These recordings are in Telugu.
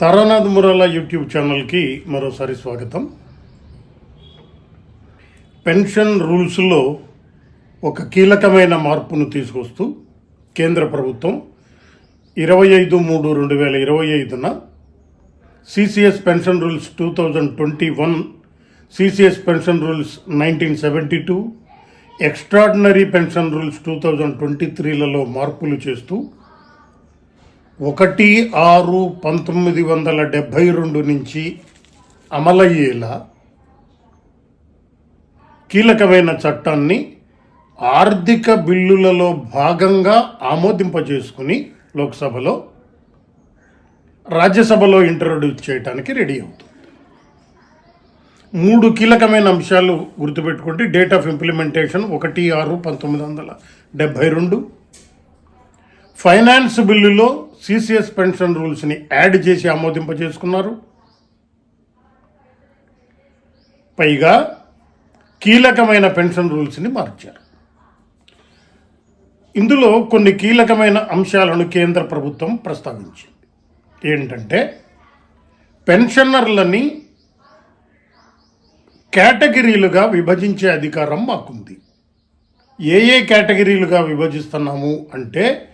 తారానాథ్ మురాల యూట్యూబ్ ఛానల్కి మరోసారి స్వాగతం. పెన్షన్ రూల్స్లో ఒక కీలకమైన మార్పును తీసుకొస్తూ కేంద్ర ప్రభుత్వం ఇరవై ఐదు మూడు రెండు వేల ఇరవై ఐదున CCS pension rules two thousand twenty one CCS pension rules nineteen seventy two extraordinary pension rules two thousand twenty త్రీలలో మార్పులు చేస్తూ ఒకటి ఆరు పంతొమ్మిది వందల డెబ్భై రెండు నుంచి అమలయ్యేలా కీలకమైన చట్టాన్ని ఆర్థిక బిల్లులలో భాగంగా ఆమోదింపజేసుకుని లోక్సభలో రాజ్యసభలో ఇంట్రొడ్యూస్ చేయడానికి రెడీ అవుతుంది. మూడు కీలకమైన అంశాలు గుర్తుపెట్టుకుంటే డేట్ ఆఫ్ ఇంప్లిమెంటేషన్ ఒకటి ఆరు పంతొమ్మిది వందల డెబ్భై రెండు ఫైనాన్స్ బిల్లులో సిసిఎస్ పెన్షన్ రూల్స్ని యాడ్ చేసి ఆమోదింపజేసుకున్నారు. పైగా కీలకమైన పెన్షన్ రూల్స్ని మార్చారు. ఇందులో కొన్ని కీలకమైన అంశాలను కేంద్ర ప్రభుత్వం ప్రస్తావించింది. ఏంటంటే పెన్షనర్లని కేటగిరీలుగా విభజించే అధికారం మాకుంది. ఏ ఏ కేటగిరీలుగా విభజిస్తున్నాము అంటే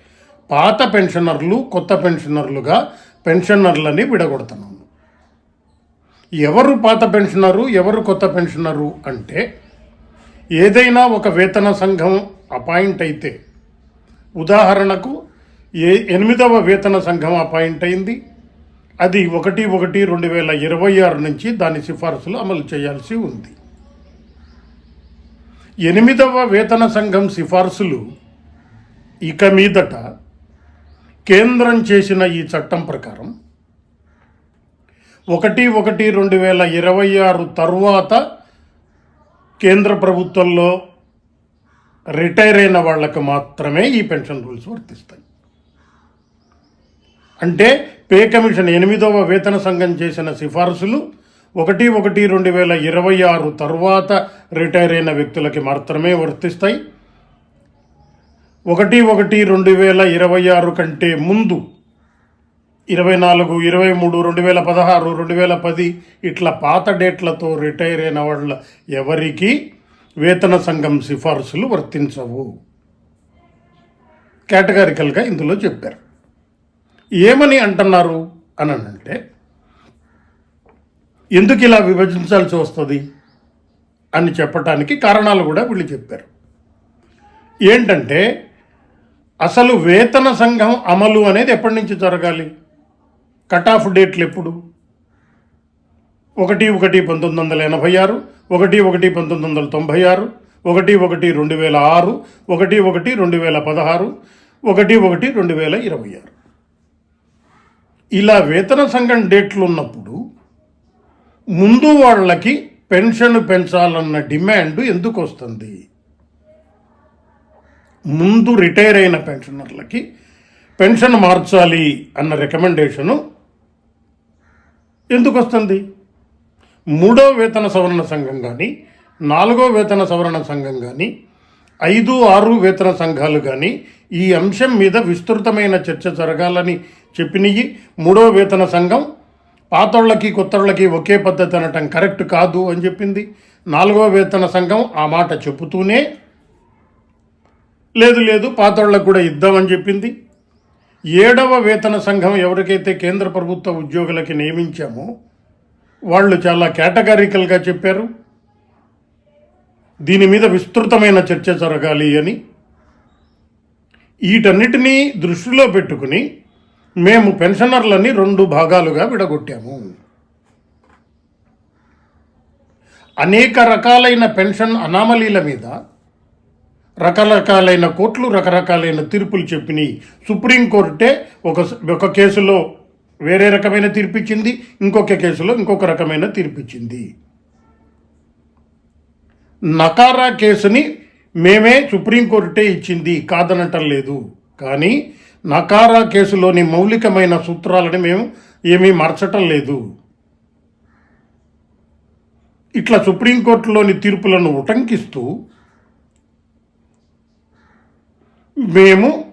పాత పెన్షనర్లు కొత్త పెన్షనర్లుగా పెన్షనర్లని విడగొడుతున్నాను. ఎవరు పాత పెన్షనరు ఎవరు కొత్త పెన్షనరు అంటే ఏదైనా ఒక వేతన సంఘం అపాయింట్ అయితే ఉదాహరణకు ఏ ఎనిమిదవ వేతన సంఘం అపాయింట్ అయింది అది ఒకటి ఒకటి రెండు వేల ఇరవై ఆరు నుంచి దాని సిఫార్సులు అమలు చేయాల్సి ఉంది. ఎనిమిదవ వేతన సంఘం సిఫార్సులు ఇక మీదట కేంద్రం చేసిన ఈ చట్టం ప్రకారం ఒకటి ఒకటి రెండు వేల ఇరవై ఆరు తర్వాత కేంద్ర ప్రభుత్వంలో రిటైర్ అయిన వాళ్ళకు మాత్రమే ఈ పెన్షన్ రూల్స్ వర్తిస్తాయి. అంటే పే కమిషన్ ఎనిమిదవ వేతన సంఘం చేసిన సిఫార్సులు ఒకటి ఒకటి రెండు వేల ఇరవై ఆరు తర్వాత రిటైర్ అయిన వ్యక్తులకి మాత్రమే వర్తిస్తాయి. ఒకటి ఒకటి రెండు వేల ఇరవై ఆరు కంటే ముందు ఇరవై నాలుగు ఇరవై మూడు రెండు వేల పదహారు రెండు వేల పది ఇట్లా పాత డేట్లతో రిటైర్ అయిన వాళ్ళ ఎవరికి వేతన సంఘం సిఫార్సులు వర్తించవు. కేటగారికల్గా ఇందులో చెప్పారు. ఏమని అంటున్నారు అని అంటే ఎందుకు ఇలా విభజించాల్సి వస్తుంది అని చెప్పటానికి కారణాలు కూడా వీళ్ళు చెప్పారు. ఏంటంటే అసలు వేతన సంఘం అమలు అనేది ఎప్పటి నుంచి జరగాలి? కట్ ఆఫ్ డేట్లు ఎప్పుడు? ఒకటి ఒకటి పంతొమ్మిది వందల ఎనభై ఆరు ఒకటి ఒకటి పంతొమ్మిది వందల తొంభై ఆరు ఒకటి ఒకటి రెండు వేల ఆరు ఒకటి ఒకటి రెండు వేల పదహారు ఒకటి ఒకటి రెండు వేల ఇరవై ఆరు. ఇలా వేతన సంఘం డేట్లు ఉన్నప్పుడు ముందు వాళ్ళకి పెన్షన్ పెంచాలన్న డిమాండ్ ఎందుకు వస్తుంది? ముందు రిటైర్ అయిన పెన్షనర్లకి పెన్షన్ మార్చాలి అన్న రికమెండేషను ఎందుకు వస్తుంది? మూడో వేతన సవరణ సంఘం కానీ నాలుగో వేతన సవరణ సంఘం కానీ ఐదు ఆరు వేతన సంఘాలు కానీ ఈ అంశం మీద విస్తృతమైన చర్చ జరగాలని చెప్పినవి మూడో వేతన సంఘం పాతోళ్ళకి కొత్తోళ్ళకి ఒకే పద్ధతి అనటం కరెక్ట్ కాదు అని చెప్పింది. నాలుగో వేతన సంఘం ఆ మాట చెబుతూనే లేదు లేదు పాతోళ్ళకు కూడా ఇద్దామని చెప్పింది. ఏడవ వేతన సంఘం ఎవరికైతే కేంద్ర ప్రభుత్వ ఉద్యోగులకి నియమించామో వాళ్ళు చాలా కేటగారికల్గా చెప్పారు. దీని మీద విస్తృతమైన చర్చ జరగాలి అని. వీటన్నిటినీ దృష్టిలో పెట్టుకుని మేము పెన్షనర్లని రెండు భాగాలుగా విడగొట్టాము. అనేక రకాలైన పెన్షన్ అనామలీల మీద రకరకాలైన కోర్టులు రకరకాలైన తీర్పులు చెప్పినాయి. సుప్రీంకోర్టే ఒక ఒక కేసులో వేరే రకమైన తీర్పిచ్చింది ఇంకొక కేసులో ఇంకొక రకమైన తీర్పిచ్చింది. నకారా కేసుని మేమే సుప్రీంకోర్టే ఇచ్చింది కాదనటం లేదు. కానీ నకారా కేసులోని మౌలికమైన సూత్రాలని మేము ఏమీ మార్చటం లేదు. ఇట్లా సుప్రీంకోర్టులోని తీర్పులను ఉటంకిస్తూ మేము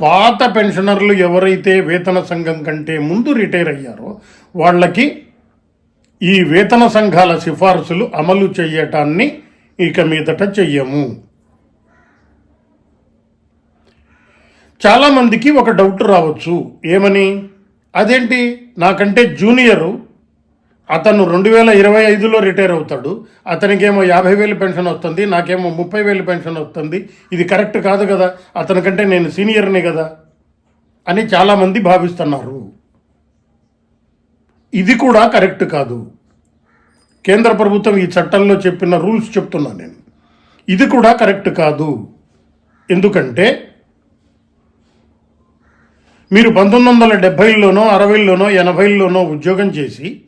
పాత పెన్షనర్లు ఎవరైతే వేతన సంఘం కంటే ముందు రిటైర్ అయ్యారో వాళ్ళకి ఈ వేతన సంఘాల సిఫార్సులు అమలు చేయటాన్ని ఇక మీదట చెయ్యము. చాలామందికి ఒక డౌట్ రావచ్చు. ఏమని? అదేంటి? నాకంటే జూనియరు అతను రెండు వేల ఇరవై ఐదులో రిటైర్ అవుతాడు. అతనికేమో యాభై వేలు పెన్షన్ వస్తుంది నాకేమో ముప్పై వేలు పెన్షన్ వస్తుంది. ఇది కరెక్ట్ కాదు కదా అతనికంటే నేను సీనియర్ని కదా అని చాలామంది భావిస్తున్నారు. ఇది కూడా కరెక్ట్ కాదు. కేంద్ర ప్రభుత్వం ఈ చట్టంలో చెప్పిన రూల్స్ చెప్తున్నా నేను. ఇది కూడా కరెక్ట్ కాదు. ఎందుకంటే మీరు పంతొమ్మిది వందల డెబ్భైలోనో అరవైలోనో ఎనభైలోనో ఉద్యోగం చేసి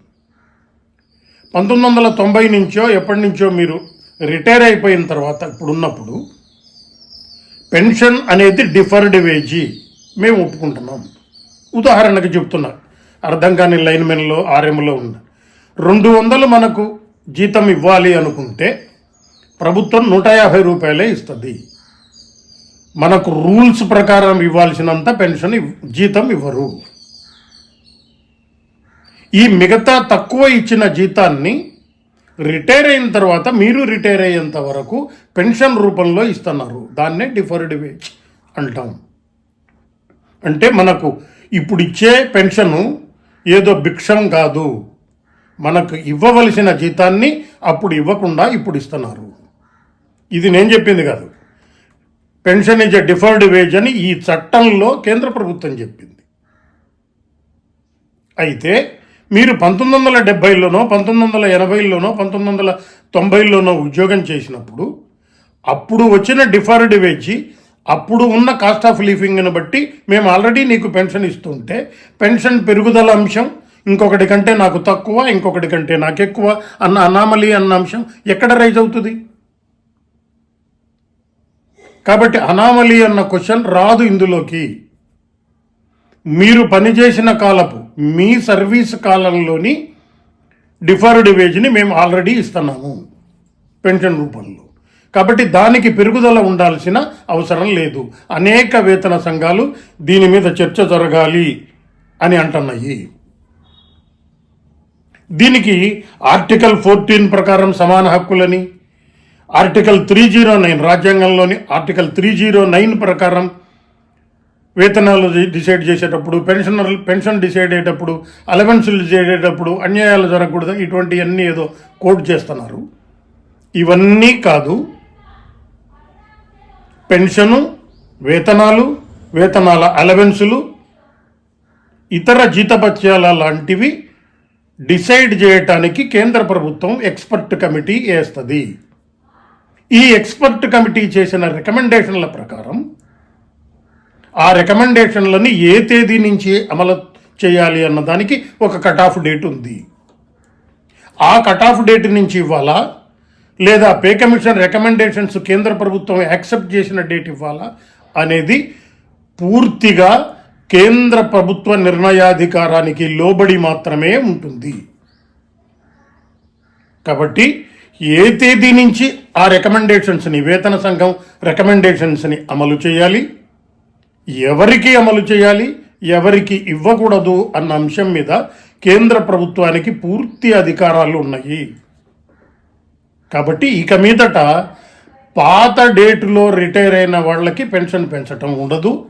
పంతొమ్మిది వందల తొంభై నుంచో ఎప్పటి నుంచో మీరు రిటైర్ అయిపోయిన తర్వాత ఇప్పుడున్నప్పుడు పెన్షన్ అనేది డిఫర్డ్ వేజీ మేము ఒప్పుకుంటున్నాం. ఉదాహరణకు చెప్తున్నా అర్థం కాని లైన్మెన్లో ఆర్ఎంలో ఉన్న రెండు వందలు మనకు జీతం ఇవ్వాలి అనుకుంటే ప్రభుత్వం నూట యాభై రూపాయలే ఇస్తుంది. మనకు రూల్స్ ప్రకారం ఇవ్వాల్సినంత పెన్షన్ జీతం ఇవ్వరు. ఈ మిగతా తక్కువ ఇచ్చిన జీతాన్ని రిటైర్ అయిన తర్వాత మీరు రిటైర్ అయ్యేంత వరకు పెన్షన్ రూపంలో ఇస్తున్నారు. దాన్నే డిఫర్డ్ వేజ్ అంటాం. అంటే మనకు ఇప్పుడు ఇచ్చే పెన్షను ఏదో భిక్షం కాదు. మనకు ఇవ్వవలసిన జీతాన్ని అప్పుడు ఇవ్వకుండా ఇప్పుడు ఇస్తున్నారు. ఇది నేను చెప్పింది కాదు. పెన్షన్ ఇజ్ డిఫర్డ్ వేజ్ అని ఈ చట్టంలో కేంద్ర ప్రభుత్వం చెప్పింది. అయితే మీరు పంతొమ్మిది వందల డెబ్భైలోనో పంతొమ్మిది వందల ఎనభైలోనో పంతొమ్మిది వందల తొంభైలోనో ఉద్యోగం చేసినప్పుడు అప్పుడు వచ్చిన డిఫర్డ్ వేజీ అప్పుడు ఉన్న కాస్ట్ ఆఫ్ లివింగ్ని బట్టి మేము ఆల్రెడీ నీకు పెన్షన్ ఇస్తుంటే పెన్షన్ పెరుగుదల అంశం ఇంకొకటి కంటే నాకు తక్కువ ఇంకొకటి కంటే నాకు ఎక్కువ అన్న అనామలీ అన్న అంశం ఎక్కడ రైజ్ అవుతుంది? కాబట్టి అనామలీ అన్న క్వశ్చన్ రాదు ఇందులోకి. మీరు పనిచేసిన కాలపు మీ సర్వీస్ కాలంలోని డిఫర్డ్ వేజ్ని మేము ఆల్రెడీ ఇస్తున్నాము పెన్షన్ రూపంలో. కాబట్టి దానికి పెరుగుదల ఉండాల్సిన అవసరం లేదు. అనేక వేతన సంఘాలు దీని మీద చర్చ జరగాలి అని అంటున్నాయి. దీనికి ఆర్టికల్ ఫోర్టీన్ ప్రకారం సమాన హక్కులని ఆర్టికల్ త్రీ జీరో నైన్ రాజ్యాంగంలోని ఆర్టికల్ త్రీ జీరో నైన్ ప్రకారం వేతనాలు డిసైడ్ చేసేటప్పుడు పెన్షనర్లు పెన్షన్ డిసైడ్ అయ్యేటప్పుడు అలవెన్సులు చేసేటప్పుడు అన్యాయాలు జరగకూడదు ఇటువంటివన్నీ ఏదో కోట్ చేస్తున్నారు. ఇవన్నీ కాదు పెన్షను వేతనాలు వేతనాల అలవెన్సులు ఇతర జీతభత్యాల లాంటివి డిసైడ్ చేయటానికి కేంద్ర ప్రభుత్వం ఎక్స్పర్ట్ కమిటీ వేస్తుంది. ఈ ఎక్స్పర్ట్ కమిటీ చేసిన రికమెండేషన్ల ప్రకారం ఆ రికమెండేషన్లని ఏ తేదీ నుంచి అమలు చేయాలి అన్న దానికి ఒక కట్ ఆఫ్ డేట్ ఉంది. ఆ కట్ ఆఫ్ డేట్ నుంచి ఇవ్వాలా? లేదా పే కమిషన్ రికమెండేషన్స్ కేంద్ర ప్రభుత్వం యాక్సెప్ట్ చేసిన డేట్ ఇవ్వాలా? అనేది పూర్తిగా కేంద్ర ప్రభుత్వ నిర్ణయాధికారానికి లోబడి మాత్రమే ఉంటుంది. కాబట్టి ఏ తేదీ నుంచి ఆ రికమెండేషన్స్ని వేతన సంఘం రికమెండేషన్స్ని అమలు చేయాలి? ఎవరికి అమలు చేయాలి ఎవరికి ఇవ్వకూడదు అన్న అంశం మీద కేంద్ర ప్రభుత్వానికి పూర్తి అధికారాలు ఉన్నాయి. కాబట్టి ఇక మీదట పాత డేటులో రిటైర్ అయిన వాళ్ళకి పెన్షన్ పెంచటం ఉండదు.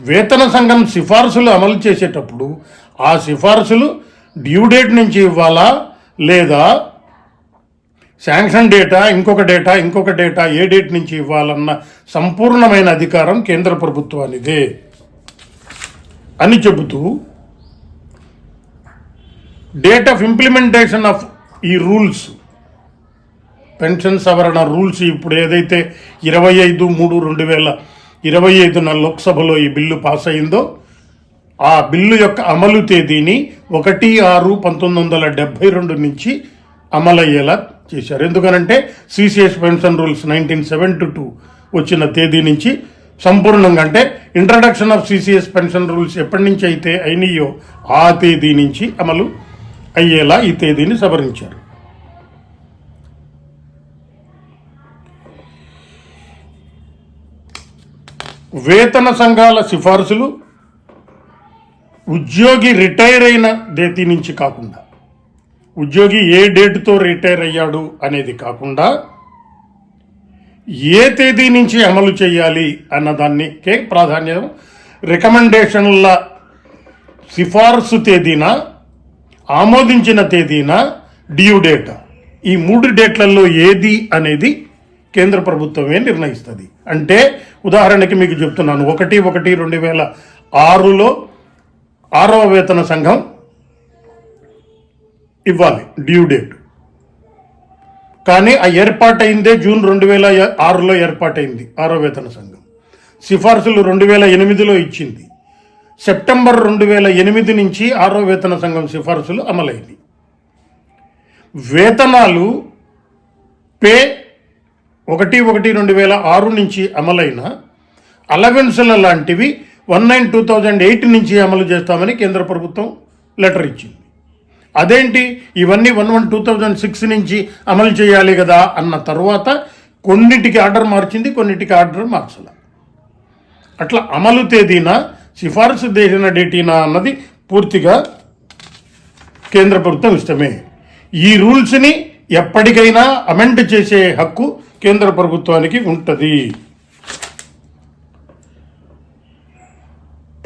వేతన సంఘం సిఫార్సులు అమలు చేసేటప్పుడు ఆ సిఫార్సులు డ్యూ డేట్ నుంచి ఇవ్వాలా లేదా శాంక్షన్ డేటా ఇంకొక డేటా ఇంకొక డేటా ఏ డేట్ నుంచి ఇవ్వాలన్న సంపూర్ణమైన అధికారం కేంద్ర ప్రభుత్వానిదే. అని చెబుతూ డేట్ ఆఫ్ ఇంప్లిమెంటేషన్ ఆఫ్ ఈ రూల్స్ పెన్షన్ సవరణ రూల్స్ ఇప్పుడు ఏదైతే ఇరవై ఐదు మూడు రెండు వేల ఇరవై ఐదున లోక్సభలో ఈ బిల్లు పాస్ అయిందో ఆ బిల్లు యొక్క అమలు తేదీని ఒకటి ఆరు పంతొమ్మిది వందల డెబ్బై రెండు నుంచి అమలయ్యేలా చేశారు. ఎందుకనంటే CCS pension rules nineteen seventy two వచ్చిన తేదీ నుంచి సంపూర్ణంగా అంటే introduction of CCS pension rules ఎప్పటి నుంచి అయితే అయినాయో ఆ తేదీ నుంచి అమలు అయ్యేలా ఈ తేదీని సవరించారు. వేతన సంఘాల సిఫార్సులు ఉద్యోగి రిటైర్ అయిన తేదీ నుంచి కాకుండా ఉద్యోగి ఏ డేట్తో రిటైర్ అయ్యాడు అనేది కాకుండా ఏ తేదీ నుంచి అమలు చేయాలి అన్న దానికే ప్రాధాన్యం రికమెండేషన్ల సిఫార్సు తేదీన ఆమోదించిన తేదీన డ్యూ డేట్. ఈ మూడు డేట్లలో ఏది అనేది కేంద్ర ప్రభుత్వమే నిర్ణయిస్తుంది. అంటే ఉదాహరణకి మీకు చెప్తున్నాను ఒకటి ఒకటి రెండు వేల ఆరులో ఆరవ వేతన సంఘం ఇవ్వాలి డ్యూ డేట్ కానీ ఆ ఏర్పాటైందే జూన్ రెండు వేల ఆరులో ఏర్పాటైంది ఆరో వేతన సంఘం. సిఫార్సులు రెండు వేల ఎనిమిదిలో ఇచ్చింది. సెప్టెంబర్ రెండు వేల ఎనిమిది నుంచి ఆరో వేతన సంఘం సిఫార్సులు అమలైంది. వేతనాలు పే ఒకటి ఒకటి రెండు వేల ఆరు నుంచి అమలైన అలవెన్సుల లాంటివి one nine two thousand eight నుంచి అమలు చేస్తామని కేంద్ర ప్రభుత్వం లెటర్ ఇచ్చింది. అదేంటి? ఇవన్నీ one one two thousand six నుంచి అమలు చేయాలి కదా అన్న తర్వాత కొన్నిటికి ఆర్డర్ మార్చింది కొన్నిటికి ఆర్డర్ మార్చాల. అట్లా అమలు తేదీన సిఫారసు చేసిన డేటీనా అన్నది పూర్తిగా కేంద్ర ప్రభుత్వం ఇష్టమే. ఈ రూల్స్ని ఎప్పటికైనా అమెండ్ చేసే హక్కు కేంద్ర ప్రభుత్వానికి ఉంటుంది.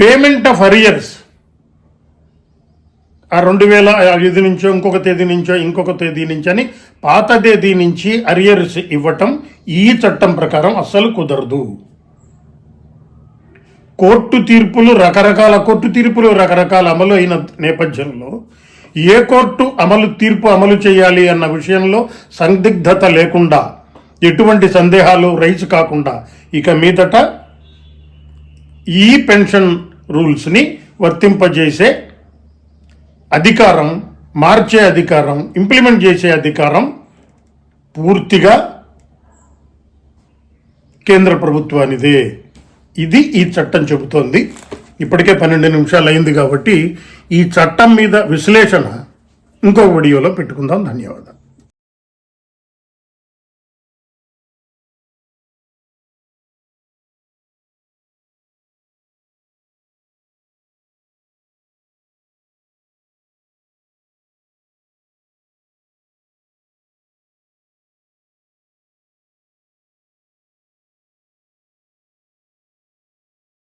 పేమెంట్ ఆఫ్ అరియర్స్ రెండు వేల ఐదు నుంచో ఇంకొక తేదీ నుంచో ఇంకొక తేదీ నుంచి అని పాత తేదీ నుంచి అరియర్స్ ఇవ్వటం ఈ చట్టం ప్రకారం అస్సలు కుదరదు. కోర్టు తీర్పులు రకరకాల కోర్టు తీర్పులు రకరకాల అమలు అయిన నేపథ్యంలో ఏ కోర్టు అమలు తీర్పు అమలు చేయాలి అన్న విషయంలో సందిగ్ధత లేకుండా ఎటువంటి సందేహాలు రైజ్ కాకుండా ఇక మీదట ఈ పెన్షన్ రూల్స్ని వర్తింపజేసే అధికారం మార్చే అధికారం ఇంప్లిమెంట్ చేసే అధికారం పూర్తిగా కేంద్ర ప్రభుత్వానిదే. ఇది ఈ చట్టం చెబుతోంది. ఇప్పటికే పన్నెండు నిమిషాలు అయింది కాబట్టి ఈ చట్టం మీద విశ్లేషణ ఇంకో వీడియోలో పెట్టుకుందాం. ధన్యవాదాలు.